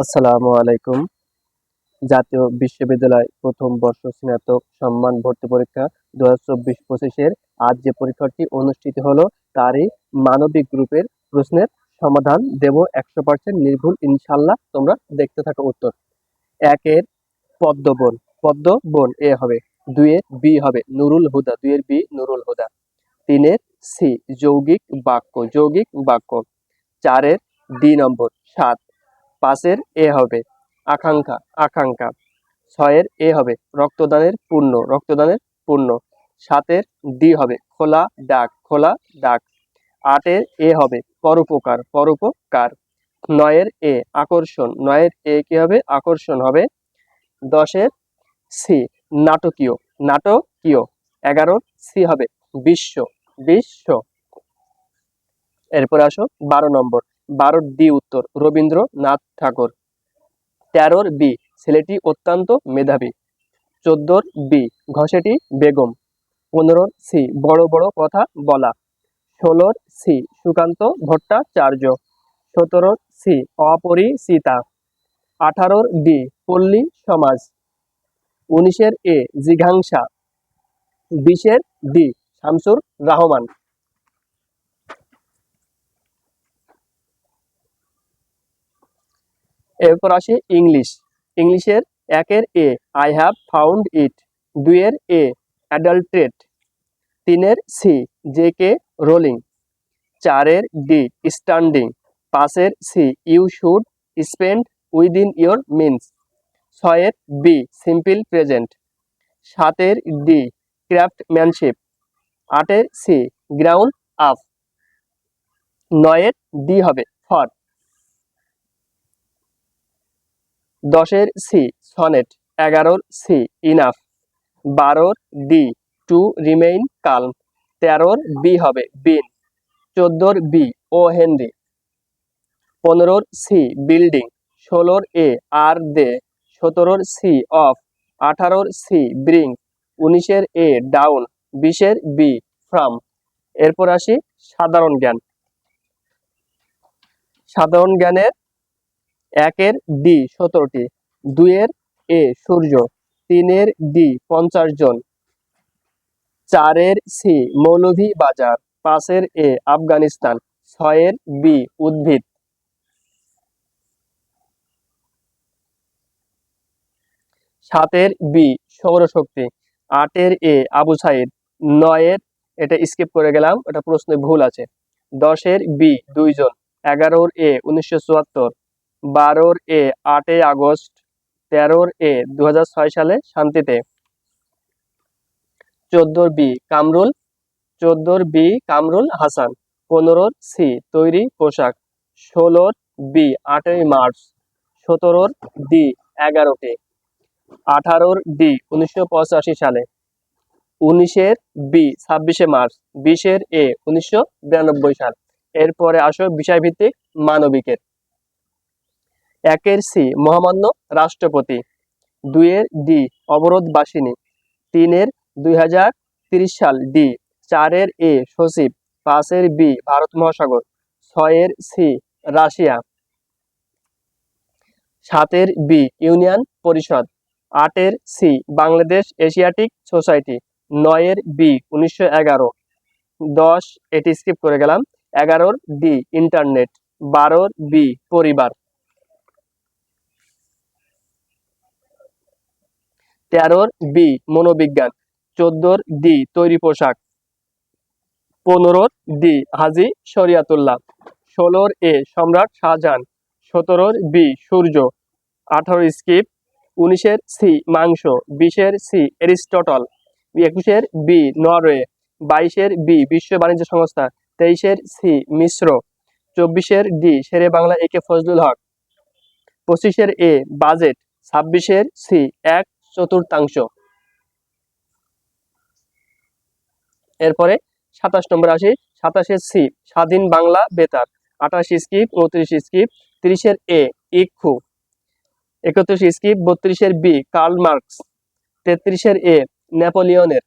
আসসালামু আলাইকুম। জাতীয় বিশ্ববিদ্যালয় প্রথম বর্ষ স্নাতক সম্মান ভর্তি পরীক্ষা দু হাজার চব্বিশ পঁচিশের আজ যে পরীক্ষাটি অনুষ্ঠিত হলো, তারই মানবিক গ্রুপের প্রশ্নের সমাধান দেব একশো পার্সেন্ট নির্ভুল। ইনশাল্লাহ তোমরা দেখতে থাকো উত্তর। একের পদ্ম বন পদ্ম বন এ হবে দুইয়ের বি হবে, নুরুল হুদা। দুইয়ের বি, নুরুল হুদা। তিনের সি, যৌগিক বাক্য। যৌগিক বাক্য। চারের ডি নম্বর, সাত। পাঁচের এ হবে। আকাঙ্ক্ষা আকাঙ্ক্ষা। ছয়ের এ হবে রক্তদানের পূর্ণ রক্তদানের পূর্ণ। সাতের ডি হবে খোলা ডাক খোলা ডাক আটের এ হবে পরোপকার পরোপকার। নয়ের এ আকর্ষণ, নয়ের এ কি হবে? আকর্ষণ হবে। দশের সি নাটকীয় নাটকীয়। এগারোর সি হবে বিশ্ব বিশ্ব। এরপরে আসো বারো নম্বর। বারোর ডি উত্তর, রবীন্দ্রনাথ ঠাকুর। তেরোর বি, ছেলেটি অত্যন্ত মেধাবী। চোদ্দোর বি, ঘষেটি বেগম। পনেরোর সি, বড় বড় কথা বলা। ষোলোর সি, সুকান্ত ভট্টাচার্য। সতেরোর সি, অপরিচিতা। আঠারোর ডি, পল্লী সমাজ। উনিশের এ, জিঘাংসা। বিশের ডি, শামসুর রহমান। এরপর আসে ইংলিশ। ইংলিশের একের a I have found it দুইয়ের এ অ্যাডাল্ট্রেট তিনের সি জে কে রোলিং চারের ডি স্ট্যান্ডিং পাঁচের c you should spend within your means ছয়ের বি সিম্পল প্রেজেন্ট সাতের ডি ক্রাফটম্যানশিপ আটের সি গ্রাউন্ড আপ নয়ের ডি হবে ফর দশের সি, সনেট। এগারোর সি, ইনাফ। বারোর ডি, টু রিমেইন কালম। তেরোর বি হবে বিন। চোদ্দোর বি, ও হেনরি। পনেরোর সি, বিল্ডিং। ষোলোর এ, আর দে। সতেরোর সি, অফ। আঠারোর সি, ব্রিং। উনিশের এ, ডাউন। বিশের বি, ফ্রাম। এরপর আসি সাধারণ জ্ঞান। সাধারণ জ্ঞানের একের ডি সতেরোটি, দুইয়ের এ সূর্য, তিনের ডি পঞ্চাশ জন, চারের সি মৌলভী বাজার, পাঁচের এ আফগানিস্তান, ছয়ের বি উদ্ভিদ। সাতের বি সৌরশক্তি, আটের এ আবু সাইদ, নয়ের, এটা স্কিপ করে গেলাম এটা প্রশ্নে ভুল আছে, দশের বি দুইজন, এগারোর এ উনিশশো চুয়াত্তর বারোর এ আটই আগস্ট, তেরোর এ দু হাজার ছয় সালে শান্তিতে। চোদ্দোর বি কামরুল, চোদ্দোর বি কামরুল হাসান, পনেরোর সি তৈরি পোশাক, ষোলোর বি আটই মার্চ, সতেরোর ডি এগারোটি। আঠারোর ডি উনিশশো পঁচাশি সালে, উনিশের বি ছাব্বিশে মার্চ, বিশের এ উনিশশো বিরানব্বই সাল। এরপরে আসো বিষয়ভিত্তিক মানবিকের। একের সি মহামান্য রাষ্ট্রপতি, দুইয়ের ডি অবরোধ বাসিনী তিনের দুই হাজার তিরিশ সাল ডি চারের এ সচিব, পাঁচের বি ভারত মহাসাগর, ছয়ের সি রাশিয়া, সাতের বি ইউনিয়ন পরিষদ, আটের সি বাংলাদেশ এশিয়াটিক সোসাইটি, নয়ের বি উনিশশো এগারো, দশ এটি স্কিপ করে গেলাম, এগারোর ডি ইন্টারনেট, বারোর বি পরিবার। তেরোর বি মনোবিজ্ঞান। চোদ্দোর ডি তৈরি পোশাক। পনেরোর ডি হাজি শরিয়াতুল্লাহ। ষোলোর এ সম্রাট শাহজাহান। সতেরোর বি সূর্য। আঠারো স্কিপ। উনিশের সি মাংস। বিশের সি এরিস্টটল। একুশের বি নরওয়ে। বাইশের বি বিশ্ব বাণিজ্য সংস্থা। তেইশের সি মিশ্র। চব্বিশের d Sher-e Bangla A K Fazlul Huq. পঁচিশের এ বাজেট। ছাব্বিশের সি এক চতুর্থাংশ। এরপরে সাতাশ নম্বর আসি সাতাশের সি, স্বাধীন বাংলা বেতার, আঠাশ স্কিপ, উনত্রিশ স্কিপ, তিরিশের এ, ইক্ষু, একত্রিশ স্কিপ, বত্রিশের বি, কার্ল মার্কস, তেত্রিশের এ, নেপোলিয়নের,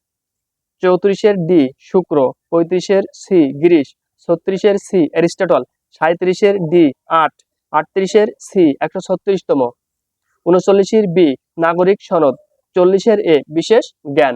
চৌত্রিশের ডি, শুক্র, পঁয়ত্রিশের সি, গিরিশ, ছত্রিশের সি, অ্যারিস্টটল সাঁত্রিশের ডি, আট, আটত্রিশের সি, একশো ছত্রিশতম, উনচল্লিশের বি নাগরিক সনদ চল্লিশের এ বিশেষ জ্ঞান।